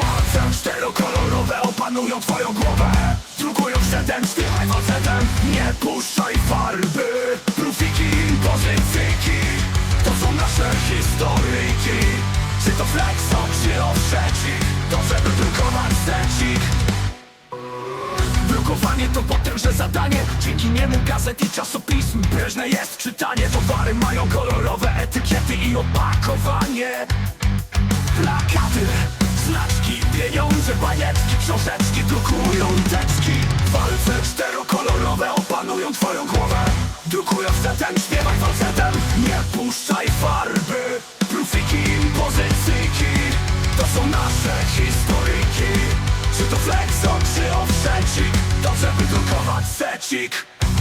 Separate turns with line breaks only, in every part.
Ładne czterokolorowe opanują twoją głowę. Drukują przedem, śpiewaj falsetem Nie puszczaj farby. Profiki, pozycyjki To są nasze historyjki. Czy to flexo, czy owszecik? To zadanie. Dzięki niemu gazet i czasopism Prężne jest. Czytanie Towary mają kolorowe etykiety i opakowanie. Plakaty, znaczki, pieniądze, bajeczki, książeczki Drukują teczki Walce czterokolorowe opanują twoją głowę. Drukują setem, śpiewaj falsetem Nie puszczaj farby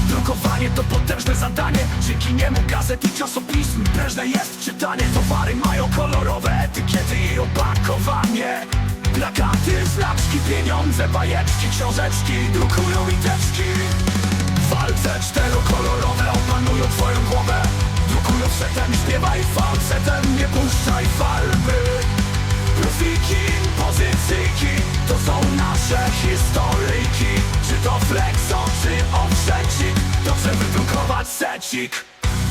Drukowanie to potężne zadanie. Dzięki niemu gazet i czasopism Prężne jest czytanie. Towary mają kolorowe etykiety i opakowanie. Plakaty, znaczki, pieniądze, bajeczki, książeczki Drukują liteczki Walce czterokolorowe opanują twoją głowę. Drukują setem, śpiewaj falsetem Nie puszczaj farby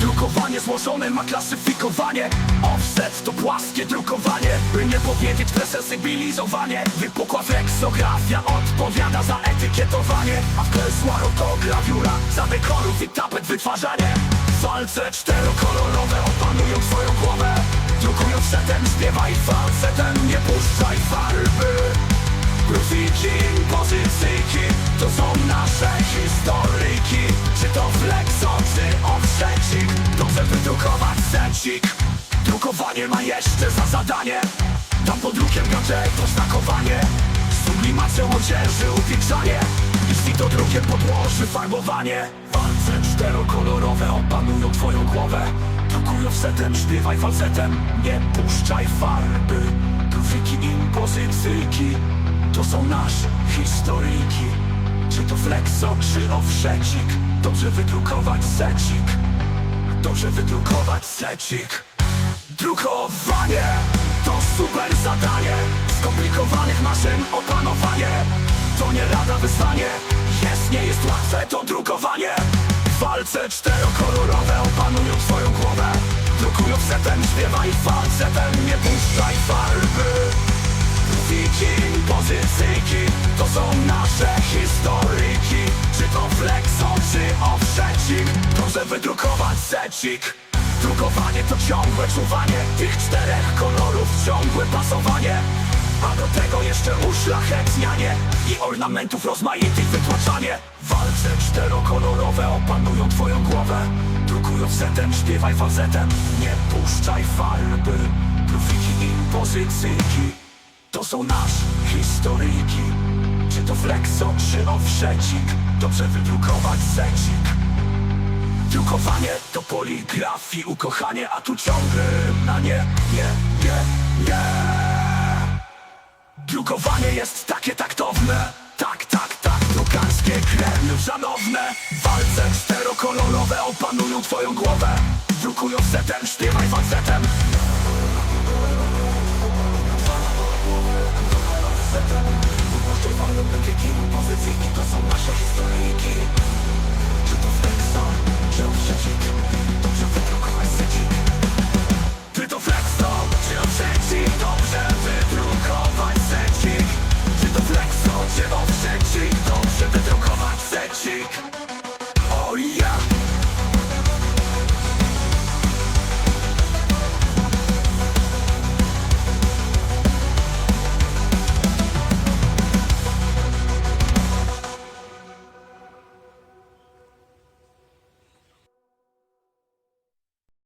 Drukowanie złożone ma klasyfikowanie. Offset to płaskie drukowanie By nie powiedzieć presensybilizowanie. Wypukła flexografia odpowiada za etykietowanie. A w Klesłaru to grawiura Za dekorów i tapet wytwarzanie. Falce czterokolorowe opanują twoją głowę. Drukują setem, śpiewaj falsetem Nie puszczaj farby. Profiki, pozycyjki To są nasze historyjki Drukowanie ma jeszcze za zadanie. Tam pod drukiem gadżet oznakowanie Sublimacja odzieży, upiększanie Jeśli to drukiem podłoży farbowanie. Walce czterokolorowe opanują twoją głowę. Drukują setem, śpiewaj falsetem. Nie puszczaj farby Profiki, impozycyjki. To są nasze historyjki. Czy to flexo, czy owszecik? Dobrze wydrukować secik. Dobrze wydrukować secik Drukowanie to super zadanie. Skomplikowanych maszyn opanowanie. To nie lada wyzwanie. Jest, nie jest łatwe to drukowanie. Walce czterokolorowe opanują twoją głowę. Drukują setem, śpiewaj falsetem Nie puszczaj farby. Profiki, pozycyjki To są nasze historyjki Czy to flexo, czy owszecik? Dobrze wydrukować secik Drukowanie to ciągłe czuwanie Tych czterech kolorów ciągłe pasowanie. A do tego jeszcze uszlachetnianie I ornamentów rozmaitych wytłaczanie. Walce czterokolorowe opanują twoją głowę. Drukują setem, śpiewaj falsetem Nie puszczaj farby Profiki, impozycyjki. To są nasze historyjki. Czy to flexo, czy owszecik? Dobrze wydrukować secik Drukowanie to poligraf i ukochanie A tu ciągle na nie, nie, nie, nie. Drukowanie jest takie taktowne. Tak, tak, tak, drukarskie kremy szanowne Walce czterokolorowe opanują twoją głowę. Drukują setem,